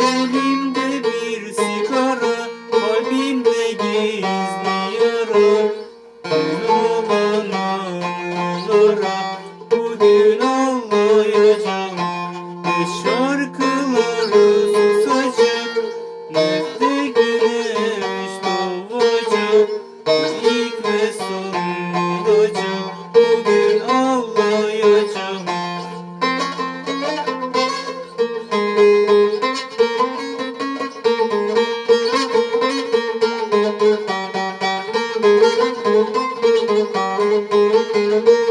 Elimde bir sigara, kalbimde gizli Müzik